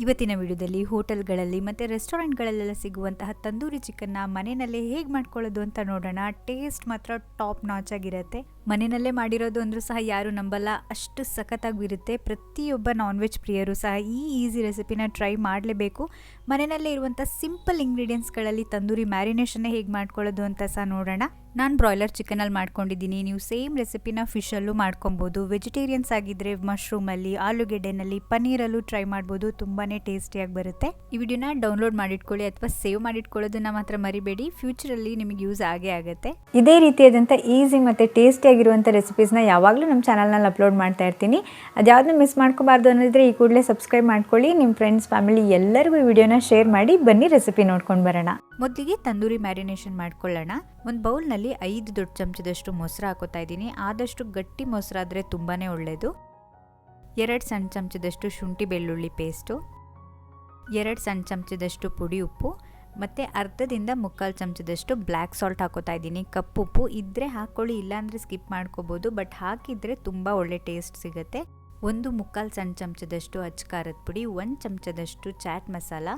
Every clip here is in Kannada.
ಇವತ್ತಿನ ವಿಡಿಯೋದಲ್ಲಿ ಹೋಟೆಲ್ಗಳಲ್ಲಿ ಮತ್ತು ರೆಸ್ಟೋರೆಂಟ್ಗಳಲ್ಲೆಲ್ಲ ಸಿಗುವಂತಹ ತಂದೂರಿ ಚಿಕನ್ನ ಮನೆಯಲ್ಲೇ ಹೇಗೆ ಮಾಡ್ಕೊಳ್ಳೋದು ಅಂತ ನೋಡೋಣ. ಟೇಸ್ಟ್ ಮಾತ್ರ ಟಾಪ್ ನಾಚ್ ಆಗಿರುತ್ತೆ. ಮನೆಯಲ್ಲೇ ಮಾಡಿರೋದು ಅಂದರೂ ಸಹ ಯಾರು ನಂಬಲ್ಲ. ಅಷ್ಟು ಸಖತ್ತಾಗಿರುತ್ತೆ ಪ್ರತಿಯೊಬ್ಬ ನಾನ್ ವೆಜ್ ಪ್ರಿಯರು ಸಹ ಈ ಈಸಿ ರೆಸಿಪಿನ ಟ್ರೈ ಮಾಡಲೇಬೇಕು. ಮನೆಯಲ್ಲೇ ಇರುವಂಥ ಸಿಂಪಲ್ ಇಂಗ್ರೀಡಿಯೆಂಟ್ಸ್ಗಳಲ್ಲಿ ತಂದೂರಿ ಮ್ಯಾರಿನೇಷನ್ನೇ ಹೇಗೆ ಮಾಡ್ಕೊಳ್ಳೋದು ಅಂತ ಸಹ ನೋಡೋಣ. ನಾನು ಬ್ರಾಯ್ಲರ್ ಚಿಕನಲ್ಲಿ ಮಾಡ್ಕೊಂಡಿದ್ದೀನಿ. ನೀವು ಸೇಮ್ ರೆಸಿಪಿನ ಫಿಶಲ್ಲೂ ಮಾಡ್ಕೊಬೋದು. ವೆಜಿಟೇರಿಯನ್ಸ್ ಆಗಿದ್ದರೆ ಮಶ್ರೂಮಲ್ಲಿ ಆಲೂಗೆಡ್ಡೆನಲ್ಲಿ ಪನ್ನೀರಲ್ಲೂ ಟ್ರೈ ಮಾಡ್ಬೋದು. ತುಂಬಾ ಟೇಸ್ಟಿಯಾಗಿ ಬರುತ್ತೆ. ಈ ವಿಡಿಯೋನ ಡೌನ್ಲೋಡ್ ಮಾಡಿಟ್ಕೊಳ್ಳಿ ಅಥವಾ ಸೇವ್ ಮಾಡಿಟ್ಕೊಳ್ಳೋದನ್ನ ಮಾತ್ರ ಮರಿಬೇಡಿ. ಫ್ಯೂಚರಲ್ಲಿ ನಿಮಗೆ ಯೂಸ್ ಆಗೇ ಆಗುತ್ತೆ. ಇದೇ ರೀತಿಯಾದಂಥ ಈಸಿ ಮತ್ತು ಟೇಸ್ಟಿಯಾಗಿರುವಂಥ ರೆಸಿಪೀಸ್ನ ಯಾವಾಗಲೂ ನಮ್ಮ ಚಾನಲ್ನಲ್ಲಿ ಅಪ್ಲೋಡ್ ಮಾಡ್ತಾ ಇರ್ತೀನಿ. ಅದ್ಯಾವುದನ್ನು ಮಿಸ್ ಮಾಡ್ಕೋಬಾರ್ದು ಅನ್ನೋದಿದ್ರೆ ಈ ಕೂಡಲೇ ಸಬ್ಸ್ಕ್ರೈಬ್ ಮಾಡ್ಕೊಳ್ಳಿ. ನಿಮ್ಮ ಫ್ರೆಂಡ್ಸ್ ಫ್ಯಾಮಿಲಿ ಎಲ್ಲರಿಗೂ ಈ ವಿಡಿಯೋನ ಶೇರ್ ಮಾಡಿ ಬನ್ನಿ ರೆಸಿಪಿ ನೋಡ್ಕೊಂಡು ಬರೋಣ. ಮೊದಲಿಗೆ ತಂದೂರಿ ಮ್ಯಾರಿನೇಷನ್ ಮಾಡ್ಕೊಳ್ಳೋಣ. ಒಂದು ಬೌಲ್ನಲ್ಲಿ ಐದು ದೊಡ್ಡ ಚಮಚದಷ್ಟು ಮೊಸರು ಹಾಕೋತಾ ಇದ್ದೀನಿ. ಆದಷ್ಟು ಗಟ್ಟಿ ಮೊಸರಾದರೆ ತುಂಬಾ ಒಳ್ಳೆಯದು ಎರಡು ಸಣ್ಣ ಚಮಚದಷ್ಟು ಶುಂಠಿ ಬೆಳ್ಳುಳ್ಳಿ ಪೇಸ್ಟು ಎರಡು ಸಣ್ಣ ಚಮಚದಷ್ಟು ಪುಡಿ ಉಪ್ಪು. ಮತ್ತು ಅರ್ಧದಿಂದ ಮುಕ್ಕಾಲು ಚಮಚದಷ್ಟು ಬ್ಲ್ಯಾಕ್ ಸಾಲ್ಟ್ ಹಾಕೋತಾ ಇದ್ದೀನಿ. ಕಪ್ಪುಪ್ಪು ಇದ್ದರೆ ಹಾಕ್ಕೊಳ್ಳಿ ಇಲ್ಲಾಂದರೆ ಸ್ಕಿಪ್ ಮಾಡ್ಕೋಬೋದು, ಬಟ್ ಹಾಕಿದರೆ ತುಂಬ ಒಳ್ಳೆ ಟೇಸ್ಟ್ ಸಿಗುತ್ತೆ. ಒಂದು ಮುಕ್ಕಾಲು ಸಣ್ಣ ಚಮಚದಷ್ಟು ಅಚ್ಕಾರದ ಪುಡಿ, ಒಂದು ಚಮಚದಷ್ಟು ಚಾಟ್ ಮಸಾಲ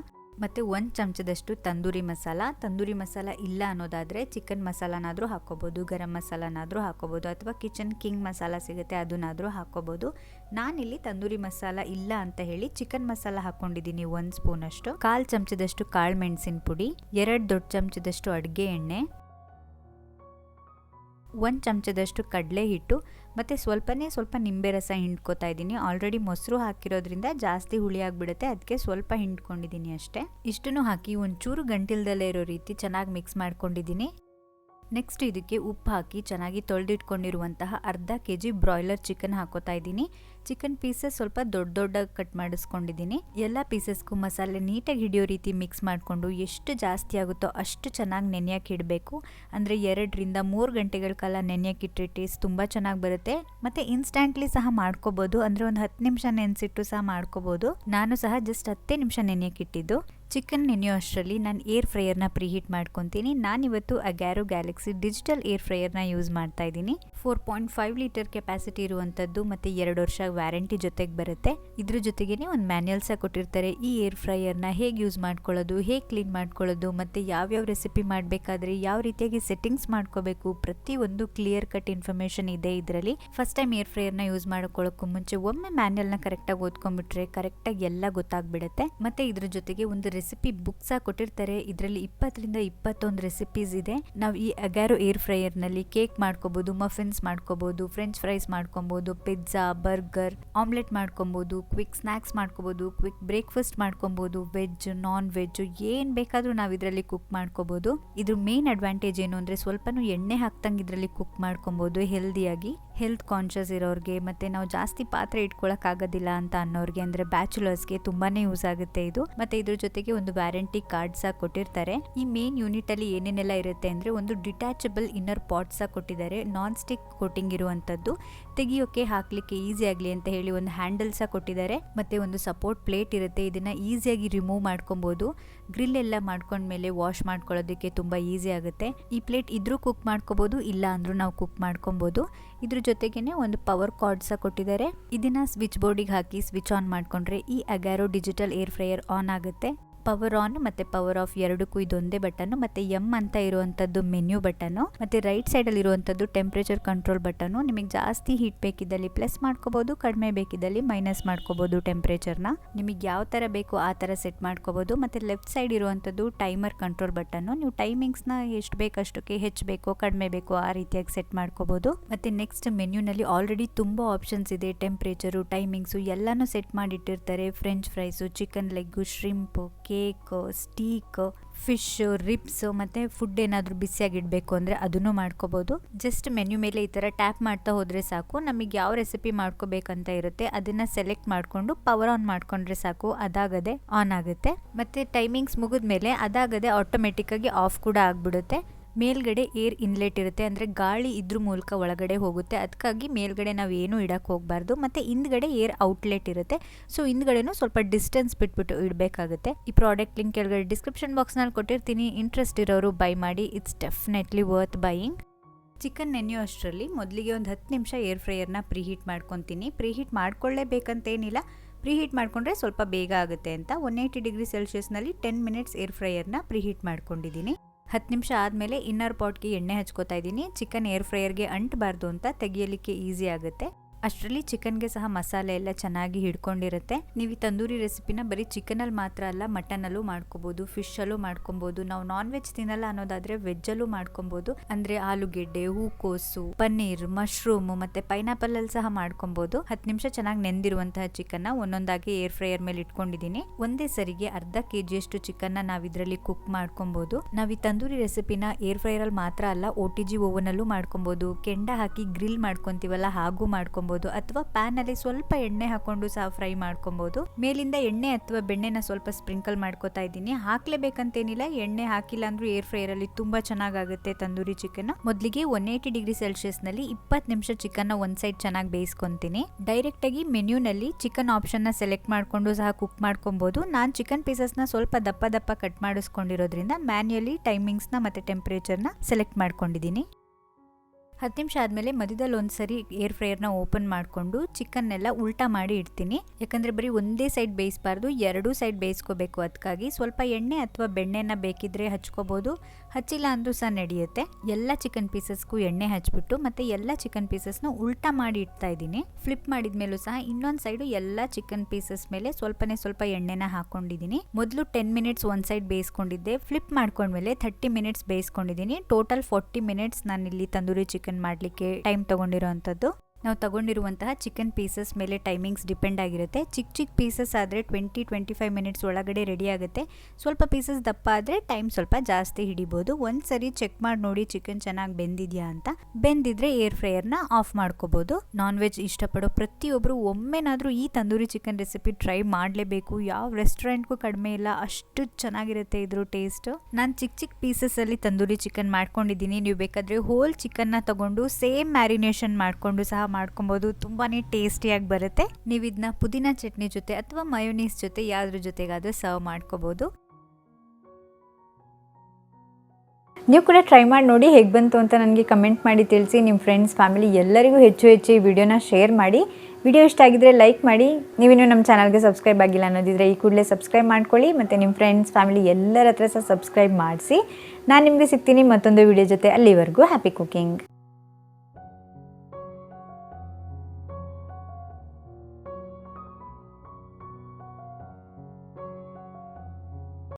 ಮತ್ತು ಒಂದು ಚಮಚದಷ್ಟು ತಂದೂರಿ ಮಸಾಲ. ತಂದೂರಿ ಮಸಾಲ ಇಲ್ಲ ಅನ್ನೋದಾದರೆ ಚಿಕನ್ ಮಸಾಲನಾದರೂ ಹಾಕ್ಕೋಬೋದು ಗರಂ ಮಸಾಲನಾದರೂ ಹಾಕ್ಕೋಬೋದು ಅಥವಾ ಕಿಚನ್ ಕಿಂಗ್ ಮಸಾಲ ಸಿಗುತ್ತೆ ಅದನ್ನಾದರೂ ಹಾಕ್ಕೋಬೋದು ನಾನಿಲ್ಲಿ ತಂದೂರಿ ಮಸಾಲ ಇಲ್ಲ ಅಂತ ಹೇಳಿ ಚಿಕನ್ ಮಸಾಲ ಹಾಕ್ಕೊಂಡಿದ್ದೀನಿ ಒಂದು ಸ್ಪೂನಷ್ಟು. ಕಾಲು ಚಮಚದಷ್ಟು ಕಾಳು ಮೆಣಸಿನ ಪುಡಿ ಎರಡು ದೊಡ್ಡ ಚಮಚದಷ್ಟು ಅಡುಗೆ ಎಣ್ಣೆ ಒಂದು ಚಮಚದಷ್ಟು ಕಡಲೆ ಹಿಟ್ಟು, ಮತ್ತು ಸ್ವಲ್ಪನೇ ಸ್ವಲ್ಪ ನಿಂಬೆ ರಸ ಹಿಂಡ್ಕೋತಾ ಇದ್ದೀನಿ. ಆಲ್ರೆಡಿ ಮೊಸರು ಹಾಕಿರೋದ್ರಿಂದ ಜಾಸ್ತಿ ಹುಳಿ ಆಗಿಬಿಡುತ್ತೆ ಅದಕ್ಕೆ ಸ್ವಲ್ಪ ಹಿಂಡ್ಕೊಂಡಿದ್ದೀನಿ ಅಷ್ಟೇ. ಇಷ್ಟನ್ನು ಹಾಕಿ ಒಂಚೂರು ಗಂಟಿಲ್ದಲ್ಲೇ ಇರೋ ರೀತಿ ಚೆನ್ನಾಗಿ ಮಿಕ್ಸ್ ಮಾಡ್ಕೊಂಡಿದ್ದೀನಿ. ನೆಕ್ಸ್ಟ್ ಇದಕ್ಕೆ ಉಪ್ಪು ಹಾಕಿ ಚೆನ್ನಾಗಿ ತೊಳೆದಿಟ್ಕೊಂಡಿರುವಂತಹ ಅರ್ಧ ಕೆ ಜಿ ಬ್ರಾಯ್ಲರ್ ಚಿಕನ್ ಹಾಕೋತಾ ಇದ್ದೀನಿ. ಚಿಕನ್ ಪೀಸಸ್ ಸ್ವಲ್ಪ ದೊಡ್ಡ ದೊಡ್ಡಾಗಿ ಕಟ್ ಮಾಡಿಸ್ಕೊಂಡಿದ್ದೀನಿ. ಎಲ್ಲ ಪೀಸಸ್ಗೂ ಮಸಾಲೆ ನೀಟಾಗಿ ಹಿಡಿಯೋ ರೀತಿ ಮಿಕ್ಸ್ ಮಾಡಿಕೊಂಡು ಎಷ್ಟು ಜಾಸ್ತಿ ಆಗುತ್ತೋ ಅಷ್ಟು ಚೆನ್ನಾಗಿ ನೆನೆಯಕ್ಕೆ ಇಡಬೇಕು. ಅಂದರೆ ಎರಡರಿಂದ ಮೂರು ಗಂಟೆಗಳ ಕಾಲ ನೆನೆಯಕ್ಕೆ ಇಟ್ಟರೆ ಟೇಸ್ಟ್ ತುಂಬ ಚೆನ್ನಾಗಿ ಬರುತ್ತೆ. ಮತ್ತು ಇನ್ಸ್ಟ್ಯಾಂಟ್ಲಿ ಸಹ ಮಾಡ್ಕೋಬೋದು. ಅಂದರೆ ಒಂದು ಹತ್ತು ನಿಮಿಷ ನೆನೆಸಿಟ್ಟು ಸಹ ಮಾಡ್ಕೋಬೋದು. ನಾನು ಸಹ ಜಸ್ಟ್ ಹತ್ತೇ ನಿಮಿಷ ನೆನೆಯಕ್ಕೆ ಇಟ್ಟಿದ್ದು. ಚಿಕನ್ ನೆನೆಯೋ ಅಷ್ಟರಲ್ಲಿ ನಾನು ಏರ್ ಫ್ರೈಯರ್ನ ಪ್ರೀಹೀಟ್ ಮಾಡ್ಕೊತೀನಿ. ನಾನಿವತ್ತು ಅಗ್ಯಾರೋ ಗ್ಯಾಲಕ್ಸಿ ಡಿಜಿಟಲ್ ಏರ್ ಫ್ರೈಯರ್ನ ಯೂಸ್ ಮಾಡ್ತಾ ಇದ್ದೀನಿ. Four point five litre capacity ಇರುವಂಥದ್ದು ಮತ್ತು ಎರಡು ವರ್ಷ ವ್ಯಾರಂಟಿ ಜೊತೆಗೆ ಬರುತ್ತೆ. ಇದ್ರ ಜೊತೆಗೇ ಒಂದು ಮ್ಯಾನ್ಯಲ್ ಸಹ ಕೊಟ್ಟಿರ್ತಾರೆ. ಈ ಏರ್ ಫ್ರೈಯರ್ನ ಹೇಗೆ ಯೂಸ್ ಮಾಡ್ಕೊಳ್ಳೋದು, ಹೇಗೆ ಕ್ಲೀನ್ ಮಾಡ್ಕೊಳ್ಳೋದು, ಮತ್ತು ಯಾವ್ಯಾವ ರೆಸಿಪಿ ಮಾಡಬೇಕಾದ್ರೆ, ಯಾವ ರೀತಿಯಾಗಿ ಸೆಟ್ಟಿಂಗ್ಸ್ ಮಾಡ್ಕೋಬೇಕು ಪ್ರತಿಯೊಂದು ಕ್ಲಿಯರ್ ಕಟ್ ಇನ್ಫಾರ್ಮೇಷನ್ ಇದೆ ಇದರಲ್ಲಿ. ಫಸ್ಟ್ ಟೈಮ್ ಏರ್ ಫ್ರೈಯರ್ನ ಯೂಸ್ ಮಾಡ್ಕೊಳ್ಳೋಕ್ಕೂ ಮುಂಚೆ ಒಮ್ಮೆ ಮ್ಯಾನ್ಯಲ್ನ ಕರೆಕ್ಟಾಗಿ ಓದ್ಕೊಂಡ್ಬಿಟ್ರೆ ಕರೆಕ್ಟಾಗಿ ಎಲ್ಲ ಗೊತ್ತಾಗ್ಬಿಡುತ್ತೆ. ಮತ್ತು ಇದ್ರ ಜೊತೆಗೆ ಒಂದು ರೆಸಿಪಿ ಬುಕ್ಸ್ ಕೊಟ್ಟಿರ್ತಾರೆ. ಇದರಲ್ಲಿ ಇಪ್ಪತ್ತರಿಂದ ಇಪ್ಪತ್ತೊಂದು ರೆಸಿಪೀಸ್ ಇದೆ. ನಾವು ಈ ಅಗ್ಯಾರೋ ಏರ್ ಫ್ರೈಯರ್ನಲ್ಲಿ ಕೇಕ್ ಮಾಡ್ಕೋಬಹುದು ಮಫಿನ್ಸ್ ಮಾಡ್ಕೋಬಹುದು ಫ್ರೆಂಚ್ ಫ್ರೈಸ್ ಮಾಡ್ಕೊಬಹುದು ಪಿಜ್ಜಾ ಬರ್ಗರ್ ಆಮ್ಲೆಟ್ ಮಾಡ್ಕೊಬಹುದು ಕ್ವಿಕ್ ಸ್ನ್ಯಾಕ್ಸ್ ಮಾಡ್ಕೋಬಹುದು ಕ್ವಿಕ್ ಬ್ರೇಕ್ಫಾಸ್ಟ್ ಮಾಡ್ಕೊಬಹುದು ವೆಜ್ ನಾನ್ ವೆಜ್ ಏನು ಬೇಕಾದರೂ ನಾವು ಇದರಲ್ಲಿ ಕುಕ್ ಮಾಡ್ಕೋಬಹುದು ಇದ್ರ ಮೇನ್ ಅಡ್ವಾಂಟೇಜ್ ಏನು ಅಂದರೆ ಸ್ವಲ್ಪನೂ ಎಣ್ಣೆ ಹಾಕ್ತಂಗೆ ಇದರಲ್ಲಿ ಕುಕ್ ಮಾಡ್ಕೊಬಹುದು ಹೆಲ್ದಿಯಾಗಿ ಹೆಲ್ತ್ ಕಾನ್ಷಿಯಸ್ ಇರೋರಿಗೆ ಮತ್ತು ನಾವು ಜಾಸ್ತಿ ಪಾತ್ರೆ ಇಟ್ಕೊಳಕ್ಕಾಗೋದಿಲ್ಲ ಅಂತ ಅನ್ನೋರಿಗೆ ಅಂದರೆ ಬ್ಯಾಚುಲರ್ಸ್ಗೆ ತುಂಬಾ ಯೂಸ್ ಆಗುತ್ತೆ ಇದು. ಮತ್ತು ಇದ್ರ ಜೊತೆಗೆ ಒಂದು ವ್ಯಾರಂಟಿ ಕಾರ್ಡ್ ಸಹ ಕೊಟ್ಟಿರ್ತಾರೆ. ಈ ಮೇನ್ ಯೂನಿಟ್ ಅಲ್ಲಿ ಏನೇನೆಲ್ಲ ಇರುತ್ತೆ ಅಂದ್ರೆ ಒಂದು ಡಿಟ್ಯಾಚಬಲ್ ಇನ್ನರ್ ಪಾಟ್ ಸಹ ಕೊಟ್ಟಿದ್ದಾರೆ. ನಾನ್ ಸ್ಟಿಕ್ ಕೋಟಿಂಗ್ ಇರುವಂತದ್ದು. ತೆಗಿಯೋಕೆ, ಹಾಕ್ಲಿಕ್ಕೆ ಈಸಿ ಆಗಲಿ ಅಂತ ಹೇಳಿ ಒಂದು ಹ್ಯಾಂಡಲ್ ಸಹ ಕೊಟ್ಟಿದ್ದಾರೆ. ಮತ್ತೆ ಒಂದು ಸಪೋರ್ಟ್ ಪ್ಲೇಟ್ ಇರುತ್ತೆ. ಇದನ್ನ ಈಸಿಯಾಗಿ ರಿಮೂವ್ ಮಾಡ್ಕೊಬಹುದು ಗ್ರಿಲ್ ಎಲ್ಲ ಮಾಡ್ಕೊಂಡ್ಮೇಲೆ ವಾಶ್ ಮಾಡ್ಕೊಳ್ಳೋದಕ್ಕೆ ತುಂಬಾ ಈಸಿ ಆಗುತ್ತೆ. ಈ ಪ್ಲೇಟ್ ಇದ್ರೂ ಕುಕ್ ಮಾಡ್ಕೋಬಹುದು ಇಲ್ಲ ಅಂದ್ರೂ ನಾವು ಕುಕ್ ಮಾಡ್ಕೊಬಹುದು ಇದ್ರ ಜೊತೆಗೇನೆ ಒಂದು ಪವರ್ ಕಾರ್ಡ್ ಸಹ ಕೊಟ್ಟಿದ್ದಾರೆ. ಇದನ್ನ ಸ್ವಿಚ್ ಬೋರ್ಡಿಗೆ ಹಾಕಿ ಸ್ವಿಚ್ ಆನ್ ಮಾಡ್ಕೊಂಡ್ರೆ ಈ Agaro digital air fryer on ಆಗುತ್ತೆ. ಪವರ್ ಆನ್ ಮತ್ತೆ ಪವರ್ ಆಫ್ ಎರಡಕ್ಕೂ ಇದೊಂದೇ ಬಟನ್ ಮತ್ತೆ ಎಂ ಅಂತ ಇರುವಂತದ್ದು ಮೆನ್ಯೂ ಬಟನ್ ಮತ್ತೆ ರೈಟ್ ಸೈಡ್ ಅಲ್ಲಿ ಇರುವಂತದ್ದು ಟೆಂಪರೇಚರ್ ಕಂಟ್ರೋಲ್ ಬಟನ್ ನಿಮಗೆ ಜಾಸ್ತಿ ಹೀಟ್ ಬೇಕಿದ್ದಲ್ಲಿ ಪ್ಲಸ್ ಮಾಡ್ಕೋಬಹುದು ಕಡಿಮೆ ಬೇಕಿದ್ದಲ್ಲಿ ಮೈನಸ್ ಮಾಡ್ಕೋಬಹುದು ಟೆಂಪರೇಚರ್ನ ನಿಮಗೆ ಯಾವ ತರ ಬೇಕು ಆ ತರ ಸೆಟ್ ಮಾಡ್ಕೋಬಹುದು ಮತ್ತೆ ಲೆಫ್ಟ್ ಸೈಡ್ ಇರುವಂತದ್ದು ಟೈಮರ್ ಕಂಟ್ರೋಲ್ ಬಟನ್ ನೀವು ಟೈಮಿಂಗ್ಸ್ನ ಎಷ್ಟು ಬೇಕಷ್ಟಕ್ಕೆ ಹೆಚ್ಚು ಬೇಕೋ ಕಡಿಮೆ ಬೇಕೋ ಆ ರೀತಿಯಾಗಿ ಸೆಟ್ ಮಾಡ್ಕೋಬಹುದು ಮತ್ತೆ ನೆಕ್ಸ್ಟ್ ಮೆನ್ಯೂನಲ್ಲಿ ಆಲ್ರೆಡಿ ತುಂಬಾ ಆಪ್ಷನ್ಸ್ ಇದೆ ಟೆಂಪರೇಚರು ಟೈಮಿಂಗ್ಸು ಎಲ್ಲಾನು set ಮಾಡಿಟ್ಟಿರ್ತಾರೆ French fries chicken leg shrimp cake steak fish ribs ಮತ್ತು ಫುಡ್ ಏನಾದರೂ ಬಿಸಿಯಾಗಿಡಬೇಕು ಅಂದರೆ ಅದನ್ನು ಮಾಡ್ಕೋಬೋದು. ಜಸ್ಟ್ ಮೆನ್ಯೂ ಮೇಲೆ ಈ ಥರ ಟ್ಯಾಪ್ ಮಾಡ್ತಾ ಹೋದರೆ ಸಾಕು. ನಮಗೆ ಯಾವ ರೆಸಿಪಿ ಮಾಡ್ಕೋಬೇಕಂತ ಇರುತ್ತೆ ಅದನ್ನು ಸೆಲೆಕ್ಟ್ ಮಾಡಿಕೊಂಡು ಪವರ್ ಆನ್ ಮಾಡ್ಕೊಂಡ್ರೆ ಸಾಕು. ಅದಾಗದೆ ಆನ್ ಆಗುತ್ತೆ. ಮತ್ತು ಟೈಮಿಂಗ್ಸ್ ಮುಗಿದ್ಮೇಲೆ ಅದಾಗದೆ ಆಟೋಮೆಟಿಕ್ಕಾಗಿ ಆಫ್ ಕೂಡ ಆಗಿಬಿಡುತ್ತೆ. ಮೇಲ್ಗಡೆ ಏರ್ ಇನ್ಲೆಟ್ ಇರುತ್ತೆ, ಅಂದರೆ ಗಾಳಿ ಇದ್ರ ಮೂಲಕ ಒಳಗಡೆ ಹೋಗುತ್ತೆ. ಅದಕ್ಕಾಗಿ ಮೇಲ್ಗಡೆ ನಾವು ಏನೂ ಇಡಕ್ಕೆ ಹೋಗಬಾರ್ದು. ಮತ್ತು ಹಿಂದ್ಗಡೆ ಏರ್ ಔಟ್ಲೆಟ್ ಇರುತ್ತೆ. ಸೊ, ಹಿಂದ್ಗಡೆನೂ ಸ್ವಲ್ಪ ಡಿಸ್ಟೆನ್ಸ್ ಬಿಟ್ಬಿಟ್ಟು ಇಡಬೇಕಾಗುತ್ತೆ. ಈ ಪ್ರಾಡಕ್ಟ್ ಲಿಂಕ್ ಕೆಳಗಡೆ ಡಿಸ್ಕ್ರಿಪ್ಷನ್ ಬಾಕ್ಸ್ನಲ್ಲಿ ಕೊಟ್ಟಿರ್ತೀನಿ. ಇಂಟ್ರೆಸ್ಟ್ ಇರೋರು ಬೈ ಮಾಡಿ. It's definitely worth buying. Chicken ನೆನೆಯೋ ಅಷ್ಟರಲ್ಲಿ ಮೊದಲಿಗೆ ಒಂದು ಹತ್ತು ನಿಮಿಷ ಏರ್ ಫ್ರೈಯರ್ನ ಪ್ರೀಹೀಟ್ ಮಾಡ್ಕೊತೀನಿ. ಪ್ರೀಹೀಟ್ ಮಾಡ್ಕೊಳ್ಳೇಬೇಕಂತೇನಿಲ್ಲ. ಪ್ರೀಹೀಟ್ ಮಾಡಿಕೊಂಡ್ರೆ ಸ್ವಲ್ಪ ಬೇಗ ಆಗುತ್ತೆ ಅಂತ. ಒನ್ ಏಯ್ಟಿ ಡಿಗ್ರಿ ಸೆಲ್ಸಿಯಸ್ನಲ್ಲಿ ಟೆನ್ ಮಿನಿಟ್ಸ್ ಏರ್ ಫ್ರೈಯರ್ನ ಪ್ರೀಹೀಟ್ ಮಾಡ್ಕೊಂಡಿದ್ದೀನಿ. ಹತ್ತು ನಿಮಿಷ ಆದಮೇಲೆ ಇನ್ನರ್ ಪಾಟ್ಗೆ ಎಣ್ಣೆ ಹಚ್ಕೋತಾ ಇದ್ದೀನಿ. ಚಿಕನ್ ಏರ್ ಫ್ರೈಯರ್ಗೆ ಅಂಟಬಾರ್ದು ಅಂತ ತೆಗಿಯಲಿಕ್ಕೆ ಈಸಿ ಆಗುತ್ತೆ. ಅಷ್ಟರಲ್ಲಿ ಚಿಕನ್ಗೆ ಸಹ ಮಸಾಲೆ ಎಲ್ಲ ಚೆನ್ನಾಗಿ ಹಿಡ್ಕೊಂಡಿರುತ್ತೆ. ನೀವು ಈ ತಂದೂರಿ ರೆಸಿಪಿನ ಬರೀ ಚಿಕನಲ್ಲಿ ಮಾತ್ರ ಅಲ್ಲ, ಮಟನಲ್ಲೂ ಮಾಡ್ಕೋಬೋದು ಫಿಶಲ್ಲೂ ಮಾಡ್ಕೊಬೋದು, ನಾವು ನಾನ್ ವೆಜ್ ತಿನ್ನಲ್ಲ ಅನ್ನೋದಾದ್ರೆ ವೆಜ್ಜಲ್ಲೂ ಮಾಡ್ಕೊಬೋದು. ಅಂದ್ರೆ ಆಲೂಗೆಡ್ಡೆ, ಹೂಕೋಸು, ಪನ್ನೀರ್ ಮಶ್ರೂಮ್ ಮತ್ತೆ ಪೈನಾಪಲ್ ಅಲ್ಲಿ ಸಹ ಮಾಡ್ಕೊಬೋದು. ಹತ್ತು ನಿಮಿಷ ಚೆನ್ನಾಗಿ ನೆಂದಿರುವಂತಹ ಚಿಕನ್ ಒಂದೊಂದಾಗಿ ಏರ್ ಫ್ರೈಯರ್ ಮೇಲೆ ಇಟ್ಕೊಂಡಿದ್ದೀನಿ. ಒಂದೇ ಸರಿಗೆ ಅರ್ಧ ಕೆ ಜಿಯಷ್ಟು ಚಿಕನ್ ನಾವು ಇದರಲ್ಲಿ ಕುಕ್ ಮಾಡ್ಕೊಬಹುದು ನಾವು ಈ ತಂದೂರಿ ರೆಸಿಪಿನ ಏರ್ ಫ್ರೈಯರಲ್ಲಿ ಮಾತ್ರ ಅಲ್ಲ ಓ ಟಿ ಜಿ ಓವನಲ್ಲೂ ಮಾಡ್ಕೊಬೋದು. ಕೆಂಡ ಹಾಕಿ ಗ್ರಿಲ್ ಮಾಡ್ಕೊತೀವಲ್ಲ, ಹಾಗೂ ಮಾಡ್ಕೊಬಹುದು ಅಥವಾ ಪ್ಯಾನ್ ಅಲ್ಲಿ ಸ್ವಲ್ಪ ಎಣ್ಣೆ ಹಾಕೊಂಡು ಸಹ ಫ್ರೈ ಮಾಡ್ಕೊಬೋದು. ಮೇಲಿಂದ ಎಣ್ಣೆ ಅಥವಾ ಬೆಣ್ಣೆನ ಸ್ವಲ್ಪ ಸ್ಪ್ರಿಂಕಲ್ ಮಾಡ್ಕೊತಾ ಇದ್ದೀನಿ. ಹಾಕ್ಲೇಬೇಕಂತೇನಿಲ್ಲ. ಎಣ್ಣೆ ಹಾಕಿಲ್ಲ ಅಂದ್ರೂ ಏರ್ ಫ್ರೈಯರ್ ಅಲ್ಲಿ ತುಂಬಾ ಚೆನ್ನಾಗಾಗುತ್ತೆ ತಂದೂರಿ ಚಿಕನ್ ಮೊದಲಿಗೆ ಒನ್ ಏಯ್ಟಿ ಡಿಗ್ರಿ ಸೆಲ್ಸಿಯಸ್ನಲ್ಲಿ ಇಪ್ಪತ್ತು ನಿಮಿಷ ಚಿಕನ್ ಒಂದ್ ಸೈಡ್ ಚೆನ್ನಾಗಿ ಬೇಯಿಸ್ಕೊಂತೀನಿ. ಡೈರೆಕ್ಟ್ ಆಗಿ ಮೆನ್ಯೂನಲ್ಲಿ ಚಿಕನ್ ಆಪ್ಷನ್ನ ಸೆಲೆಕ್ಟ್ ಮಾಡ್ಕೊಂಡು ಸಹ ಕುಕ್ ಮಾಡ್ಕೊಬಹುದು ನಾನು ಚಿಕನ್ ಪೀಸಸ್ನ ಸ್ವಲ್ಪ ದಪ್ಪ ದಪ್ಪ ಕಟ್ ಮಾಡಿಸ್ಕೊಂಡಿರೋದ್ರಿಂದ ಮ್ಯಾನ್ಯಲಿ ಟೈಮಿಂಗ್ಸ್ನ ಮತ್ತೆ ಟೆಂಪರೇಚರ್ನ ಸೆಲೆಕ್ಟ್ ಮಾಡ್ಕೊಂಡಿದ್ದೀನಿ. ಹತ್ತು ನಿಮಿಷ ಆದಮೇಲೆ ಮಧ್ಯದಲ್ಲಿ ಒಂದು ಸರಿ ಏರ್ ಫ್ರೈಯರ್ನ ಓಪನ್ ಮಾಡಿಕೊಂಡು ಚಿಕನ್ನೆಲ್ಲ ಉಲ್ಟಾ ಮಾಡಿ ಇಡ್ತೀನಿ. ಯಾಕಂದರೆ ಬರೀ ಒಂದೇ ಸೈಡ್ ಬೇಯಿಸಬಾರ್ದು, ಎರಡೂ ಸೈಡ್ ಬೇಯಿಸ್ಕೋಬೇಕು ಅದಕ್ಕಾಗಿ ಸ್ವಲ್ಪ ಎಣ್ಣೆ ಅಥವಾ ಬೆಣ್ಣೆನ ಬೇಕಿದ್ರೆ ಹಚ್ಕೋಬೋದು. ಹಚ್ಚಿಲ್ಲ ಅಂದರೂ ಸಹ ನಡೆಯುತ್ತೆ. ಎಲ್ಲ ಚಿಕನ್ ಪೀಸಸ್ಗೂ ಎಣ್ಣೆ ಹಚ್ಬಿಟ್ಟು ಮತ್ತೆ ಎಲ್ಲ ಚಿಕನ್ ಪೀಸಸ್ನ ಉಲ್ಟಾ ಮಾಡಿ ಇಡ್ತಾ ಇದ್ದೀನಿ. ಫ್ಲಿಪ್ ಮಾಡಿದ ಮೇಲೂ ಸಹ ಇನ್ನೊಂದು ಸೈಡು ಎಲ್ಲ ಚಿಕನ್ ಪೀಸಸ್ ಮೇಲೆ ಸ್ವಲ್ಪನೇ ಸ್ವಲ್ಪ ಎಣ್ಣೆನ ಹಾಕೊಂಡಿದ್ದೀನಿ. ಮೊದಲು ಟೆನ್ ಮಿನಿಟ್ಸ್ ಒಂದು ಸೈಡ್ ಬೇಯಿಸ್ಕೊಂಡಿದ್ದೆ. ಫ್ಲಿಪ್ ಮಾಡ್ಕೊಂಡ್ಮೇಲೆ ಥರ್ಟಿ ಮಿನಿಟ್ಸ್ ಬೇಯಿಸ್ಕೊಂಡಿದ್ದೀನಿ. ಟೋಟಲ್ ಫೋರ್ಟಿ ಮಿನಿಟ್ಸ್ ನಾನು ಇಲ್ಲಿ ತಂದೂರಿ ಚಿಕನ್ ಮಾಡಲಿಕ್ಕೆ ಟೈಮ್ ತಗೊಂಡಿರೋ ಅಂಥದ್ದು ನಾವು ತಗೊಂಡಿರುವಂತಹ ಚಿಕನ್ ಪೀಸಸ್ ಮೇಲೆ ಟೈಮಿಂಗ್ಸ್ ಡಿಪೆಂಡ್ ಆಗಿರುತ್ತೆ. ಚಿಕ್ಕ ಚಿಕ್ಕ ಪೀಸಸ್ ಆದರೆ ಟ್ವೆಂಟಿ ಟ್ವೆಂಟಿ ಫೈವ್ ಮಿನಿಟ್ಸ್ ಒಳಗಡೆ ರೆಡಿ ಆಗುತ್ತೆ. ಸ್ವಲ್ಪ ಪೀಸಸ್ ದಪ್ಪ ಆದರೆ ಟೈಮ್ ಸ್ವಲ್ಪ ಜಾಸ್ತಿ ಹಿಡಿಬೋದು. ಒಂದು ಸರಿ ಚೆಕ್ ಮಾಡಿ ನೋಡಿ ಚಿಕನ್ ಚೆನ್ನಾಗಿ ಬೆಂದಿದೆಯಾ ಅಂತ. ಬೆಂದಿದ್ರೆ ಏರ್ ಫ್ರೈಯರ್ನ ಆಫ್ ಮಾಡ್ಕೋಬೋದು. ನಾನ್ ವೆಜ್ ಇಷ್ಟಪಡೋ ಪ್ರತಿಯೊಬ್ಬರು ಒಮ್ಮೆನಾದರೂ ಈ ತಂದೂರಿ ಚಿಕನ್ ರೆಸಿಪಿ ಟ್ರೈ ಮಾಡಲೇಬೇಕು. ಯಾವ ರೆಸ್ಟೋರೆಂಟ್ಗೂ ಕಡಿಮೆ ಇಲ್ಲ. ಅಷ್ಟು ಚೆನ್ನಾಗಿರುತ್ತೆ ಇದ್ರ ಟೇಸ್ಟ್ ನಾನು ಚಿಕ್ಕ ಚಿಕ್ಕ ಪೀಸಸಲ್ಲಿ ತಂದೂರಿ ಚಿಕನ್ ಮಾಡ್ಕೊಂಡಿದ್ದೀನಿ. ನೀವು ಬೇಕಾದರೆ ಹೋಲ್ ಚಿಕನ್ನ ತಗೊಂಡು ಸೇಮ್ ಮ್ಯಾರಿನೇಷನ್ ಮಾಡಿಕೊಂಡು ಸಹ ಮಾಡ್ಕೊಬೋದು ತುಂಬಾ ಟೇಸ್ಟಿಯಾಗಿ ಬರುತ್ತೆ. ನೀವು ಇದನ್ನ ಪುದೀನ ಚಟ್ನಿ ಜೊತೆ ಅಥವಾ ಮಯೋನೀಸ್ ಜೊತೆ ಯಾವ್ದ್ರ ಜೊತೆಗಾದರೂ ಸರ್ವ್ ಮಾಡ್ಕೋಬೋದು. ನೀವು ಕೂಡ ಟ್ರೈ ಮಾಡಿ ನೋಡಿ ಹೇಗೆ ಬಂತು ಅಂತ ನನಗೆ ಕಮೆಂಟ್ ಮಾಡಿ ತಿಳಿಸಿ. ನಿಮ್ಮ ಫ್ರೆಂಡ್ಸ್ ಫ್ಯಾಮಿಲಿ ಎಲ್ಲರಿಗೂ ಹೆಚ್ಚು ಹೆಚ್ಚು ಈ ವಿಡಿಯೋನ ಶೇರ್ ಮಾಡಿ. ವಿಡಿಯೋ ಇಷ್ಟ ಆಗಿದ್ರೆ ಲೈಕ್ ಮಾಡಿ. ನೀವಿನ್ನೂ ನಮ್ಮ ಚಾನಲ್ಗೆ ಸಬ್ಸ್ಕ್ರೈಬ್ ಆಗಿಲ್ಲ ಅನ್ನೋದಿದ್ರೆ ಈ ಕೂಡಲೇ ಸಬ್ಸ್ಕ್ರೈಬ್ ಮಾಡ್ಕೊಳ್ಳಿ. ಮತ್ತು ನಿಮ್ಮ ಫ್ರೆಂಡ್ಸ್ ಫ್ಯಾಮಿಲಿ ಎಲ್ಲರ ಹತ್ರ ಸಹ ಸಬ್ಸ್ಕ್ರೈಬ್ ಮಾಡಿಸಿ. ನಾನು ನಿಮಗೆ ಸಿಗ್ತೀನಿ ಮತ್ತೊಂದು ವಿಡಿಯೋ ಜೊತೆ. ಅಲ್ಲಿವರೆಗೂ ಹ್ಯಾಪಿ ಕುಕಿಂಗ್